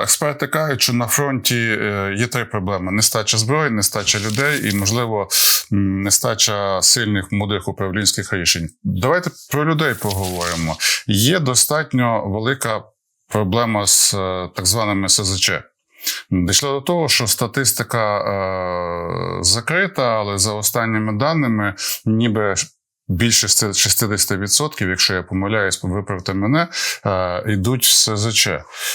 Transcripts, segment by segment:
Експерти кажуть, що на фронті е, є три проблеми: нестача зброї, нестача людей і, можливо, нестача сильних мудрих управлінських рішень. Давайте про людей поговоримо. Є достатньо велика проблема з е, так званими СЗЧ. Дійшло до того, що статистика е, закрита, але за останніми даними, ніби більше 60%, якщо я помиляюсь, виправте мене, е, йдуть в СЗЧ.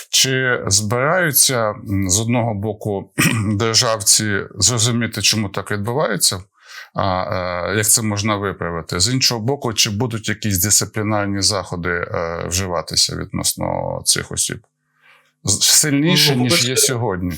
Чи збираються з одного боку державці зрозуміти, чому так відбувається? А е, як це можна виправити? З іншого боку, чи будуть якісь дисциплінарні заходи е, вживатися відносно цих осіб? Сильніше, Ну, ніж є сьогодні.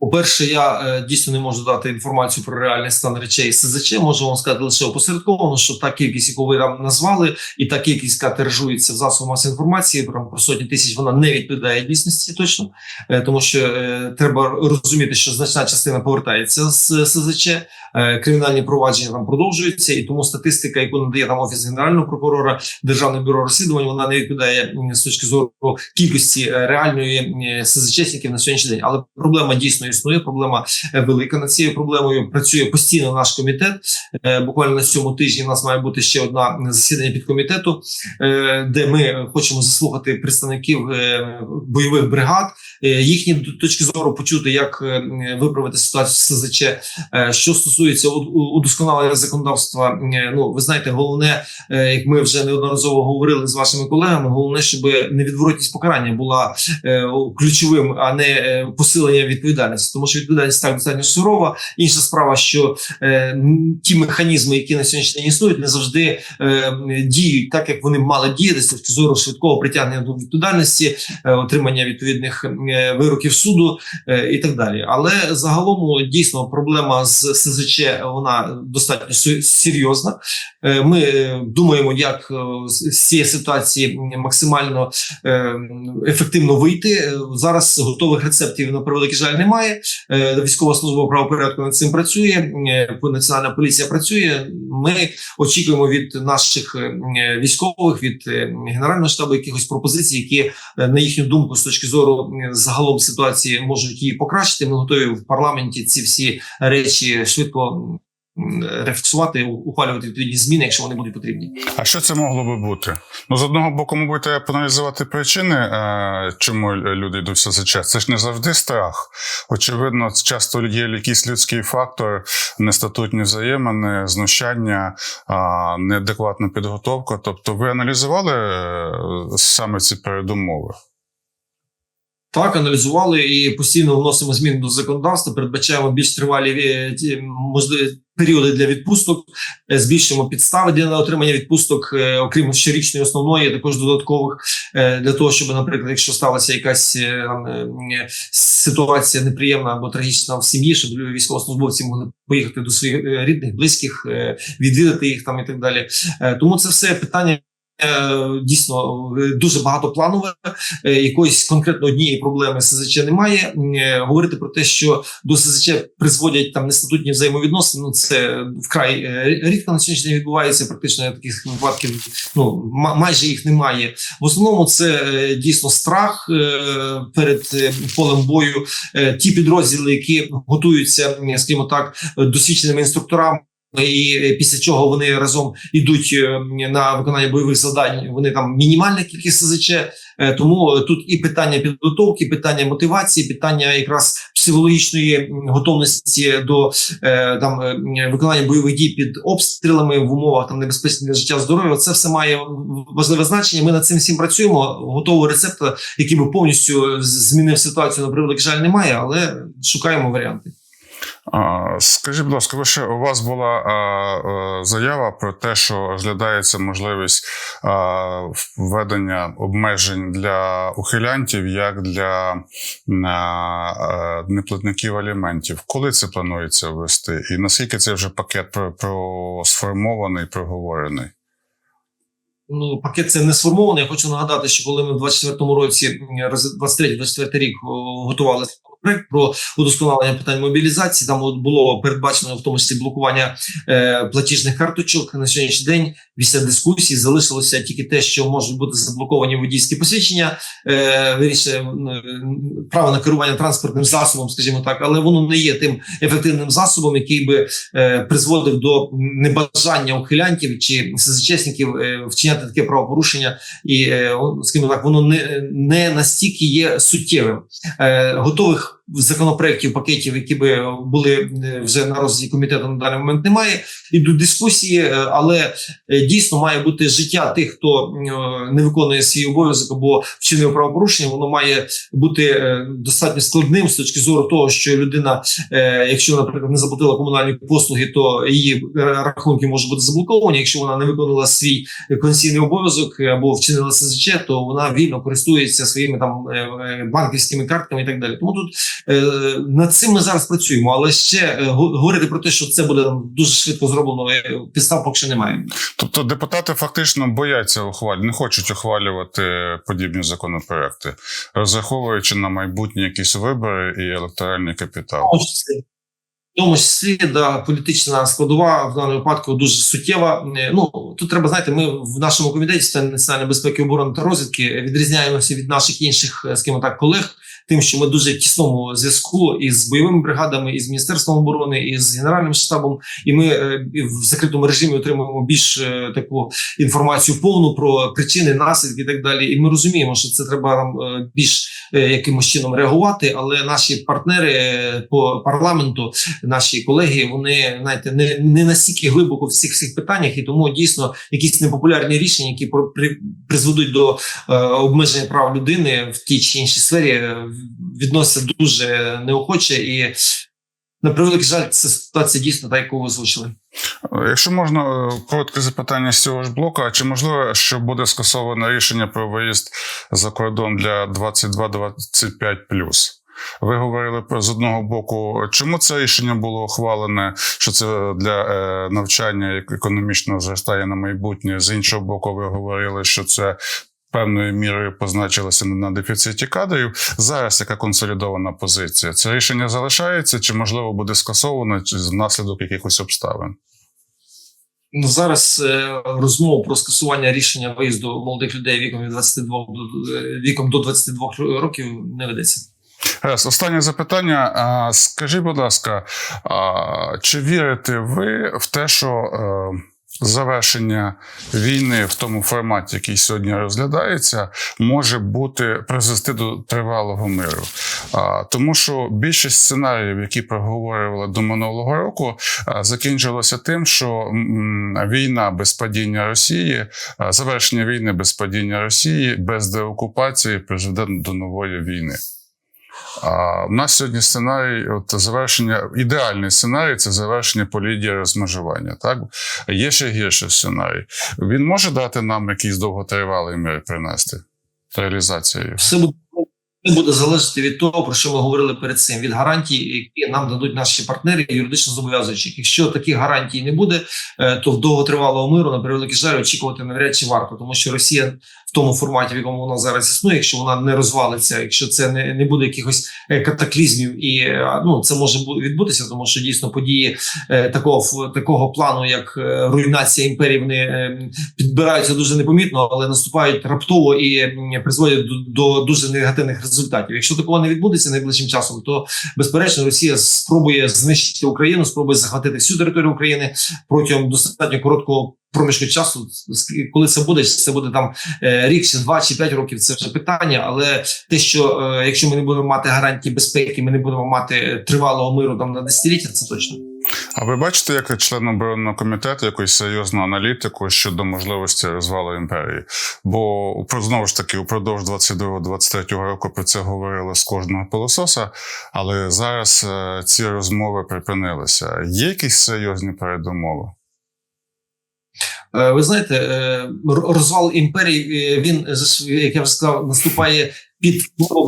По-перше, я е, дійсно не можу дати інформацію про реальний стан речей СЗЧ. Можу вам сказати лише опосередковано, що та кількість, яку ви там назвали, і та кількість, яка тиражується в засобах масової інформації, про сотні тисяч, вона не відповідає дійсності точно, Е, тому що е, треба розуміти, що значна частина повертається з СЗЧ, е, кримінальні провадження там продовжуються, і тому статистика, яку надає там офіс генерального прокурора, державне бюро розслідувань, вона не відповідає з точки зору кількості е, реальної е, СЗЧників на сьогоднішній день. Але проблема дійсно існує. Проблема е, велика над цією проблемою. Працює постійно наш комітет. Е, Буквально на цьому тижні у нас має бути ще одна засідання підкомітету, е, де ми хочемо заслухати представників бойових бригад, їхні точки зору почути, як виправити ситуацію в СЗЧ. Що стосується удосконалення законодавства, ну ви знаєте, головне, як ми вже неодноразово говорили з вашими колегами, головне, щоб невідворотність покарання була ключовим, а не посилення відповідальності, тому що відповідальність так достатньо сурова. Інша справа, що е, ті механізми, які на сьогоднішній день існують, не завжди е, діють так, як вони мали діяти з точки зору швидкого притягнення до відповідальності, е, отримання відповідних е, вироків суду е, і так далі. Але загалом дійсно проблема з СЗЧ вона достатньо серйозна. Е, Ми е, думаємо, як е, з з цієї ситуації максимально е, ефективно вийти. Е, Зараз готових рецептів на превеликий жаль немає. Е, Військова служба правопорядку над цим працює. е, Національна поліція працює. Ми очікуємо від наших е, військових, від генерального штабу якихось пропозицій, які на їхню думку, з точки зору загалом ситуації, можуть її покращити. Ми готові в парламенті ці всі речі швидко рефлексувати, ухвалювати відповідні зміни, якщо вони будуть потрібні. А що це могло би бути? Ну, з одного боку, мабуть, треба проаналізувати причини, е, чому люди йдуть в СЗЧ. Це ж не завжди страх. Очевидно, часто є якийсь людський фактор, нестатутні взаємини, знущання, неадекватна підготовка. Тобто, ви аналізували е, саме ці передумови? Так, аналізували і постійно вносимо зміни до законодавства. Передбачаємо більш тривалі е, можливі періоди для відпусток, збільшимо підстави для отримання відпусток, е, окрім щорічної основної, також додаткових е, для того, щоб, наприклад, якщо сталася якась е, е, е, ситуація неприємна або трагічна в сім'ї, щоб військовослужбовці могли поїхати до своїх е, рідних, близьких, е, відвідати їх там і так далі. Е, Тому це все питання. Е, Дійсно е, дуже багатопланове, якоїсь конкретно однієї проблеми СЗЧ немає. Е, Говорити про те, що до СЗЧ призводять там нестатутні взаємовідносини. Ну це вкрай рідко на сьогоднішній відбувається. Практично таких випадків ну ма- майже їх немає. В основному це дійсно страх перед полем бою. Ті підрозділи, які готуються, скажімо так, досвідченими інструкторами. І е, після чого вони разом ідуть е, на виконання бойових завдань. Вони там мінімальна кількість СЗЧ, Е, Тому тут і питання підготовки, і питання мотивації, питання якраз психологічної готовності до там виконання бойових дій під обстрілами в умовах там небезпечних для життя здоров'я. Це все має важливе значення. Ми над цим всім працюємо. Готового рецепту, який би повністю змінив ситуацію на превеликий жаль, немає, але шукаємо варіанти. Скажіть, будь ласка, ви ще у вас була а, заява про те, що розглядається можливість введення обмежень для ухилянтів як для а, неплатників аліментів. Коли це планується ввести? І наскільки це вже пакет про, сформований, проговорений? Ну, пакет це не сформований. Я хочу нагадати, що коли ми в 24-му році, 23-24 рік о, готували проект про удосконалення питань мобілізації, там було передбачено в тому числі блокування е, платіжних карточок на сьогоднішній день. після дискусії залишилося тільки те, що можуть бути заблоковані водійські посвідчення, е, е, право на керування транспортним засобом, скажімо так, але воно не є тим ефективним засобом, який би е, призводив до небажання ухилянтів чи СЗЧСників е, вчиняти таке правопорушення, і е, скажімо так, воно не, не настільки є суттєвим. Е, готових законопроєктів, пакетів, які би були е, вже на розгляді комітету на даний момент немає. Ідуть дискусії, е, але е, дійсно має бути життя тих, хто не виконує свій обов'язок або вчинив правопорушення. Воно має бути достатньо складним з точки зору того, що людина, якщо, наприклад, не заплатила комунальні послуги, то її рахунки можуть бути заблоковані. Якщо вона не виконала свій конституційний обов'язок або вчинила СЗЧ, то вона вільно користується своїми там банківськими картками і так далі. Тому тут над цим ми зараз працюємо, але ще е, го- говорити про те, що це буде дуже швидко зроблено, е, підстав поки що немає. Тобто депутати фактично бояться ухвалювати, не хочуть ухвалювати подібні законопроекти, розраховуючи на майбутні якісь вибори і електоральний капітал. Тому числі, да, політична складова в даному випадку дуже суттєва. Е, Ну тут треба знаєте, ми в нашому комітеті з національної безпеки, оборони та розвідки відрізняємося від наших інших, е, скажімо так, колег. Тим, що ми дуже в тісному зв'язку із бойовими бригадами, із міністерством оборони, із генеральним штабом, і ми е, в закритому режимі отримуємо більш таку інформацію повну про причини, наслідки і так далі. І ми розуміємо, що це треба нам більш якимось чином реагувати. Але наші партнери по парламенту, наші колеги, вони знаєте, не, не настільки глибоко в цих всіх питаннях, і тому дійсно якісь непопулярні рішення, які при, призведуть до е, обмеження прав людини в тій чи іншій сфері, е, відносяться дуже неохоче і. На превеликий жаль, це ситуація дійсно та, яку озвучили. Якщо можна е, коротке запитання з цього ж блоку, а чи можливо, що буде скасоване рішення про виїзд за кордон для 22-25+. Ви говорили про з одного боку, чому це рішення було ухвалене, що це для е, навчання як економічного зростання на майбутнє. З іншого боку, ви говорили, що це певною мірою позначилося на дефіциті кадрів. Зараз яка консолідована позиція? Це рішення залишається, чи можливо буде скасовано чи внаслідок якихось обставин? Ну, зараз е, розмову про скасування рішення виїзду молодих людей віком від 22 до е, віком до 22 років не ведеться. Раз, останнє запитання. Скажіть, будь ласка, чи вірите ви в те, що е, завершення війни в тому форматі, який сьогодні розглядається, може бути призвести до тривалого миру? Тому що більшість сценаріїв, які проговорювали до минулого року, закінчилося тим, що війна без падіння Росії, завершення війни без падіння Росії, без деокупації призведе до нової війни. В нас сьогодні сценарій, от завершення, ідеальний сценарій це завершення полідії розмежування. Так є ще гірший сценарій. Він може дати нам якийсь довготривалий мир принести реалізацію. Все буде, буде залежати від того, про що ми говорили перед цим, від гарантій, які нам дадуть наші партнери, юридично зобов'язуючих. Якщо таких гарантій не буде, е, то в довготривалого миру на превеликий жаль очікувати навряд чи варто, тому що Росія в тому форматі, в якому вона зараз існує, якщо вона не розвалиться, якщо це не, не буде якихось е, катаклізмів, і е, ну це може відбутися, тому що дійсно події такого такого плану, як руйнація імперії, вони підбираються дуже непомітно, але наступають раптово і призводять до, до дуже негативних результатів. Якщо такого не відбудеться найближчим часом, то безперечно Росія спробує знищити Україну, спробує захватити всю територію України протягом достатньо короткого. Проміжку часу, коли це буде, це буде там е, рік, чи два, чи п'ять років, це вже питання. Але те, що е, якщо ми не будемо мати гарантії безпеки, ми не будемо мати тривалого миру там на десятиліття, це точно. А ви бачите, як член оборонного комітету якусь серйозну аналітику щодо можливості розвалу імперії? Бо знову ж таки, упродовж 22-23 року про це говорили з кожного пилососа, але зараз е, ці розмови припинилися. Є якісь серйозні передумови? Е, Ви знаєте, е, розвал імперії він як я вже сказав, наступає під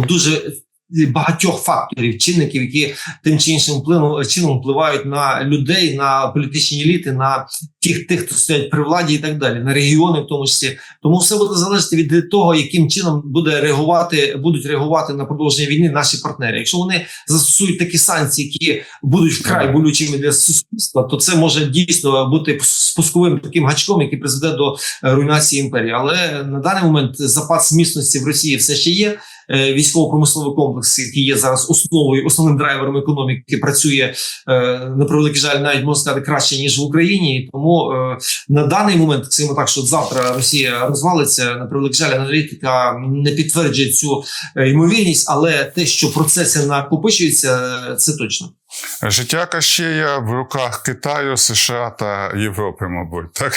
дуже багатьох факторів, чинників, які тим чи іншим вплину, чином впливають на людей, на політичні еліти, на тих, тих, хто стоять при владі, і так далі, на регіони, в тому числі. Тому все буде залежати від того, яким чином буде реагувати, будуть реагувати на продовження війни наші партнери. Якщо вони застосують такі санкції, які будуть вкрай болючими для суспільства, то це може дійсно бути спусковим таким гачком, який призведе до е, руйнації імперії. Але на даний момент запас міцності в Росії все ще є. Е, Військово-промисловий комплекс, який є зараз основою, основним драйвером економіки, працює е, на превеликий жаль, навіть можна сказати краще ніж в Україні. Тому е, на даний момент, скажімо так, що завтра Росія розвалиться на превеликий жаль, аналітика не підтверджує цю ймовірність, але те, що процеси накопичуються, це точно. Життя Кащея в руках Китаю, США та Європи, мабуть, так?